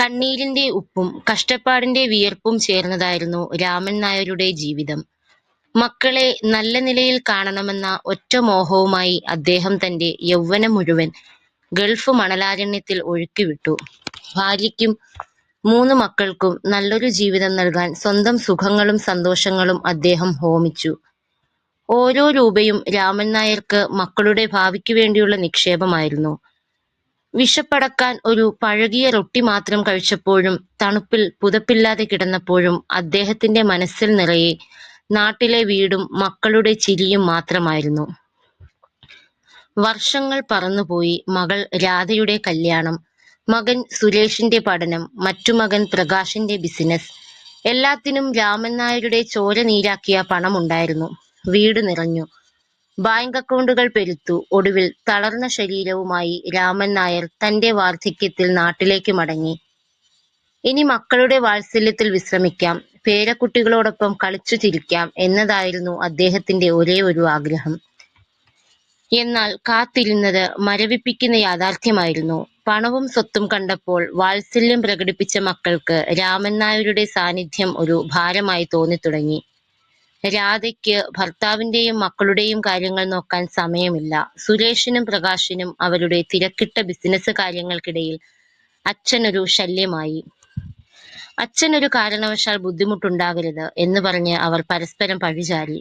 കണ്ണീരിന്റെ ഉപ്പും കഷ്ടപ്പാടിന്റെ വിയർപ്പും ചേർന്നതായിരുന്നു രാമൻ നായരുടെ ജീവിതം. മക്കളെ നല്ല നിലയിൽ കാണണമെന്ന ഒറ്റ മോഹവുമായി അദ്ദേഹം തന്റെ യൗവനം മുഴുവൻ ഗൾഫ് മണലാരണ്യത്തിൽ ഒഴുക്കിവിട്ടു. ഭാര്യയ്ക്കും മൂന്ന് മക്കൾക്കും നല്ലൊരു ജീവിതം നൽകാൻ സ്വന്തം സുഖങ്ങളും സന്തോഷങ്ങളും അദ്ദേഹം ഹോമിച്ചു. ഓരോ രൂപയും രാമൻ നായർക്ക് മക്കളുടെ ഭാവിക്ക് വേണ്ടിയുള്ള നിക്ഷേപമായിരുന്നു. വിശപ്പടക്കാൻ ഒരു പഴകിയ റൊട്ടി മാത്രം കഴിച്ചപ്പോഴും തണുപ്പിൽ പുതപ്പില്ലാതെ കിടന്നപ്പോഴും അദ്ദേഹത്തിന്റെ മനസ്സിൽ നിറയെ നാട്ടിലെ വീടും മക്കളുടെ ചിരിയും മാത്രമായിരുന്നു. വർഷങ്ങൾ പറന്നുപോയി. മകൾ രാധയുടെ കല്യാണം, മകൻ സുരേഷിന്റെ പഠനം, മറ്റു മകൻ പ്രകാശിന്റെ ബിസിനസ്. എല്ലാത്തിനും രാമൻ നായരുടെ ചോര നീരാക്കിയ പണമുണ്ടായിരുന്നു. വീട് നിറഞ്ഞു. ബാങ്ക് അക്കൗണ്ടുകൾ പെരുത്തു. ഒടുവിൽ തളർന്ന ശരീരവുമായി രാമൻ നായർ തന്റെ വാർദ്ധക്യത്തിൽ നാട്ടിലേക്ക് മടങ്ങി. ഇനി മക്കളുടെ വാത്സല്യത്തിൽ വിശ്രമിക്കാം, പേരക്കുട്ടികളോടൊപ്പം കളിച്ചു ചിരിക്കാം എന്നതായിരുന്നു അദ്ദേഹത്തിന്റെ ഒരേ ഒരു ആഗ്രഹം. എന്നാൽ കാത്തിരുന്നത് മരവിപ്പിക്കുന്ന യാഥാർത്ഥ്യമായിരുന്നു. പണവും സ്വത്തും കണ്ടപ്പോൾ വാത്സല്യം പ്രകടിപ്പിച്ച മക്കൾക്ക് രാമൻ നായരുടെ സാന്നിധ്യം ഒരു ഭാരമായി തോന്നിത്തുടങ്ങി. രാധയ്ക്ക് ഭർത്താവിന്റെയും മക്കളുടെയും കാര്യങ്ങൾ നോക്കാൻ സമയമില്ല. സുരേഷിനും പ്രകാശിനും അവരുടെ തിരക്കിട്ട ബിസിനസ് കാര്യങ്ങൾക്കിടയിൽ അച്ഛനൊരു ശല്യമായി. അച്ഛനൊരു കാരണവശാൽ ബുദ്ധിമുട്ടുണ്ടാകരുത് എന്ന് പറഞ്ഞ് അവർ പരസ്പരം പഴിചാരി.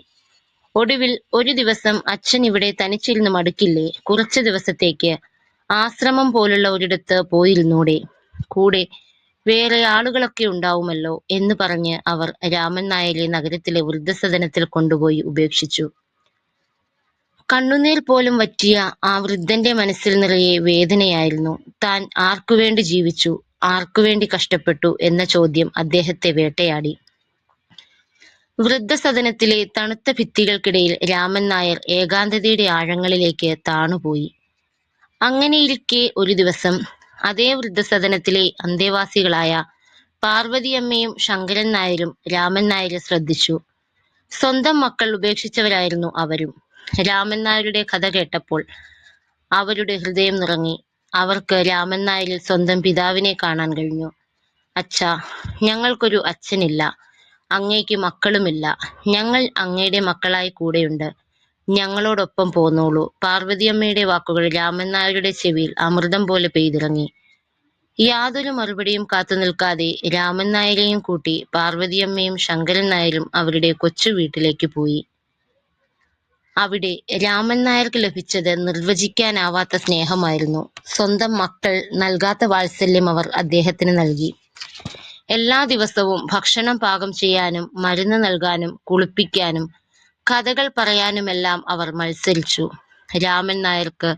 ഒടുവിൽ ഒരു ദിവസം അച്ഛൻ ഇവിടെ തനിച്ചിരുന്ന് മടുക്കില്ലേ, കുറച്ച് ദിവസത്തേക്ക് ആശ്രമം പോലുള്ള ഒരിടത്ത് പോയിരുന്നൂടെ, കൂടെ വേറെ ആളുകളൊക്കെ ഉണ്ടാവുമല്ലോ എന്ന് പറഞ്ഞ് അവർ രാമൻ നായരെ നഗരത്തിലെ വൃദ്ധസദനത്തിൽ കൊണ്ടുപോയി ഉപേക്ഷിച്ചു. കണ്ണുനീർ പോലും വറ്റിയ ആ വൃദ്ധന്റെ മനസ്സിൽ നിറയെ വേദനയായിരുന്നു. താൻ ആർക്കുവേണ്ടി ജീവിച്ചു, ആർക്കുവേണ്ടി കഷ്ടപ്പെട്ടു എന്ന ചോദ്യം അദ്ദേഹത്തെ വേട്ടയാടി. വൃദ്ധസദനത്തിലെ തണുത്ത ഭിത്തികൾക്കിടയിൽ രാമൻ നായർ ഏകാന്തതയുടെ ആഴങ്ങളിലേക്ക് താണുപോയി. അങ്ങനെയിരിക്കെ ഒരു ദിവസം അതേ വൃദ്ധസദനത്തിലെ അന്തേവാസികളായ പാർവതിയമ്മയും ശങ്കരൻ നായരും രാമൻ നായരെ ശ്രദ്ധിച്ചു. സ്വന്തം മക്കൾ ഉപേക്ഷിച്ചവരായിരുന്നു അവരും. രാമൻ നായരുടെ കഥ കേട്ടപ്പോൾ അവരുടെ ഹൃദയം നിറങ്ങി അവർക്ക് രാമൻ നായരിൽ സ്വന്തം പിതാവിനെ കാണാൻ കഴിഞ്ഞു. അച്ഛ ഞങ്ങൾക്കൊരു അച്ഛനില്ല, അങ്ങേയ്ക്ക് മക്കളുമില്ല. ഞങ്ങൾ അങ്ങയുടെ മക്കളായി കൂടെയുണ്ട്. ഞങ്ങളോടൊപ്പം പോന്നോളൂ. " പാർവതിയമ്മയുടെ വാക്കുകൾ രാമൻ നായരുടെ ചെവിയിൽ അമൃതം പോലെ പെയ്തിറങ്ങി. യാതൊരു മറുപടിയും കാത്തു നിൽക്കാതെ രാമൻ നായരെയും കൂട്ടി പാർവതിയമ്മയും ശങ്കരൻ നായരും അവരുടെ കൊച്ചു വീട്ടിലേക്ക് പോയി. അവിടെ രാമൻ നായർക്ക് ലഭിച്ചത് നിർവചിക്കാനാവാത്ത സ്നേഹമായിരുന്നു. സ്വന്തം മക്കൾ നൽകാത്ത വാത്സല്യം അവർ അദ്ദേഹത്തിന് നൽകി. എല്ലാ ദിവസവും ഭക്ഷണം പാകം ചെയ്യാനും മരുന്ന് നൽകാനും കുളിപ്പിക്കാനും കഥകൾ പറയാനുമെല്ലാം അവർ മത്സരിച്ചു. രാമൻ നായർക്ക്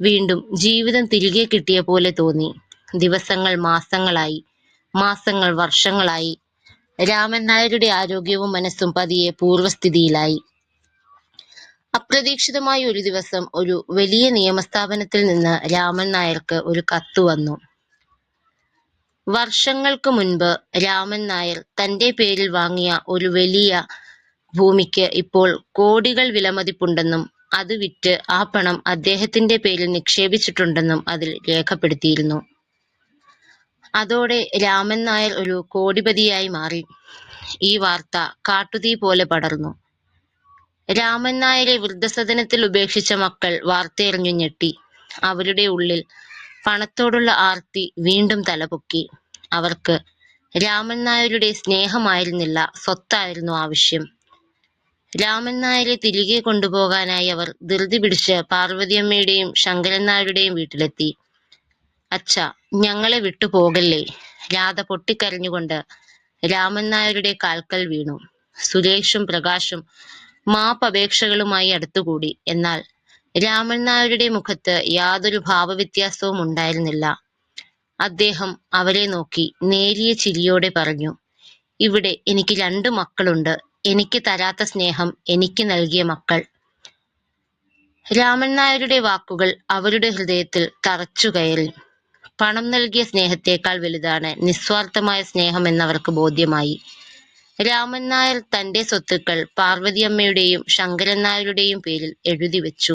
വീണ്ടും ജീവിതം തിരികെ കിട്ടിയ പോലെ തോന്നി. ദിവസങ്ങൾ മാസങ്ങളായി, മാസങ്ങൾ വർഷങ്ങളായി. രാമൻ നായരുടെ ആരോഗ്യവും മനസ്സും പതിയെ പൂർവസ്ഥിതിയിലായി അപ്രതീക്ഷിതമായ ഒരു ദിവസം ഒരു വലിയ നിയമസ്ഥാപനത്തിൽ നിന്ന് രാമൻ നായർക്ക് ഒരു കത്ത് വന്നു. വർഷങ്ങൾക്ക് മുൻപ് രാമൻ നായർ തന്റെ പേരിൽ വാങ്ങിയ ഒരു വലിയ ഭൂമിക്ക് ഇപ്പോൾ കോടികൾ വിലമതിപ്പുണ്ടെന്നും അത് വിറ്റ് ആ പണം അദ്ദേഹത്തിന്റെ പേരിൽ നിക്ഷേപിച്ചിട്ടുണ്ടെന്നും അതിൽ രേഖപ്പെടുത്തിയിരുന്നു. അതോടെ രാമൻ നായർ ഒരു കോടിപതിയായി മാറി. ഈ വാർത്ത കാട്ടുതീ പോലെ പടർന്നു. രാമൻ നായരെ വൃദ്ധസദനത്തിൽ ഉപേക്ഷിച്ച മക്കൾ വാർത്തയറിഞ്ഞു ഞെട്ടി. അവരുടെ ഉള്ളിൽ പണത്തോടുള്ള ആർത്തി വീണ്ടും തലപൊക്കി. അവർക്ക് രാമൻ നായരുടെ സ്നേഹമായിരുന്നില്ല, സ്വത്തായിരുന്നു ആവശ്യം. രാമൻ നായരെ തിരികെ കൊണ്ടുപോകാനായി അവർ ധൃതി പിടിച്ച് പാർവതിയമ്മയുടെയും ശങ്കരൻ നായരുടെയും വീട്ടിലെത്തി. അച്ഛ ഞങ്ങളെ വിട്ടു പോകല്ലേ. " രാധ പൊട്ടിക്കരഞ്ഞുകൊണ്ട് രാമൻ നായരുടെ കാൽക്കൽ വീണു. സുരേഷും പ്രകാശും മാപ്പപേക്ഷകളുമായി അടുത്തുകൂടി. എന്നാൽ രാമൻ നായരുടെ മുഖത്ത് യാതൊരു ഭാവവ്യത്യാസവും ഉണ്ടായിരുന്നില്ല. അദ്ദേഹം അവരെ നോക്കി നേരിയ ചിരിയോടെ പറഞ്ഞു, "ഇവിടെ എനിക്ക് രണ്ട് മക്കളുണ്ട്. എനിക്ക് തരാത്ത സ്നേഹം എനിക്ക് നൽകിയ മക്കൾ. " രാമൻ നായരുടെ വാക്കുകൾ അവരുടെ ഹൃദയത്തിൽ തറച്ചു കയറി പണം നൽകിയ സ്നേഹത്തേക്കാൾ വലുതാണ് നിസ്വാർത്ഥമായ സ്നേഹം എന്നവർക്ക് ബോധ്യമായി. രാമൻ നായർ തന്റെ സ്വത്തുക്കൾ പാർവതിയമ്മയുടെയും ശങ്കരൻ നായരുടെയും പേരിൽ എഴുതിവെച്ചു.